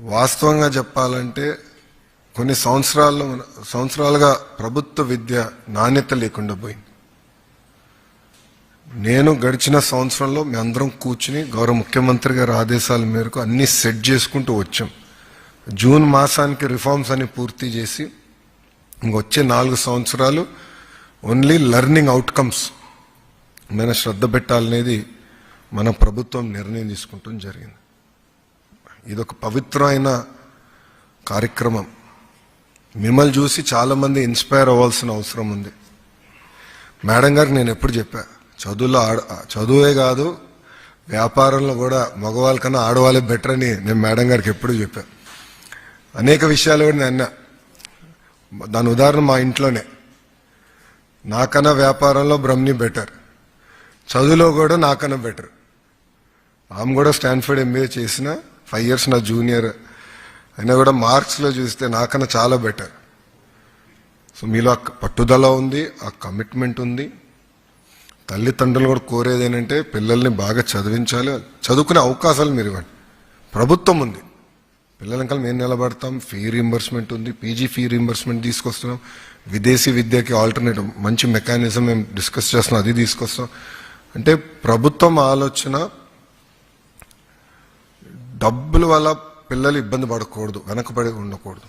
వాస్తవంగా చెప్పాలంటే కొన్ని సంవత్సరాల్లో సంవత్సరాలుగా ప్రభుత్వ విద్య నాణ్యత లేకుండా పోయింది. నేను గడిచిన సంవత్సరంలో మీ అందరం కూర్చుని గౌరవ ముఖ్యమంత్రి గారి ఆదేశాల మేరకు అన్ని సెట్ చేసుకుంటూ వచ్చాం. జూన్ మాసానికి రిఫార్మ్స్ అన్ని పూర్తి చేసి ఇంకొచ్చే నాలుగు సంవత్సరాలు ఓన్లీ లెర్నింగ్ అవుట్కమ్స్ మీద శ్రద్ధ పెట్టాలనేది మన ప్రభుత్వం నిర్ణయం తీసుకుంటాం జరిగింది. ఇదొక పవిత్రమైన కార్యక్రమం. మిమ్మల్ని చూసి చాలామంది ఇన్స్పైర్ అవ్వాల్సిన అవసరం ఉంది. మేడం గారికి నేను ఎప్పుడు చెప్పా చదువులో ఆడ చదువే కాదు వ్యాపారంలో కూడా మగవాళ్ళ కన్నా ఆడవాళ్ళే బెటర్ అని నేను మేడం గారికి ఎప్పుడు చెప్పా. అనేక విషయాలు కూడా నేను అన్నా. దాని ఉదాహరణ మా ఇంట్లోనే. నాకన్నా వ్యాపారంలో బ్రహ్మి బెటర్ చదువులో కూడా నాకన్నా బెటర్ ఆమె కూడా స్టాన్ఫర్డ్ ఎంబీఏ చేసిన ఫైవ్ ఇయర్స్ నా జూనియర్ అయినా కూడా మార్క్స్లో చూస్తే నాకన్నా చాలా బెటర్ సో మీలో ఆ పట్టుదల ఉంది ఆ కమిట్మెంట్ ఉంది. తల్లిదండ్రులు కూడా కోరేది ఏంటంటే పిల్లల్ని బాగా చదివించాలి చదువుకునే అవకాశాలు మీరు ఇవ్వండి ప్రభుత్వం ఉంది. పిల్లల మేము నిలబడతాం ఫీ రీంబర్స్మెంట్ ఉంది పీజీ ఫీ రీంబర్స్మెంట్ తీసుకొస్తున్నాం. విదేశీ విద్యకి ఆల్టర్నేటివ్ మంచి మెకానిజం మేము డిస్కస్ చేస్తున్నాం అది తీసుకొస్తాం అంటే ప్రభుత్వం ఆలోచన డబ్బుల వల్ల పిల్లలు ఇబ్బంది పడకూడదు వెనకబడి ఉండకూడదు.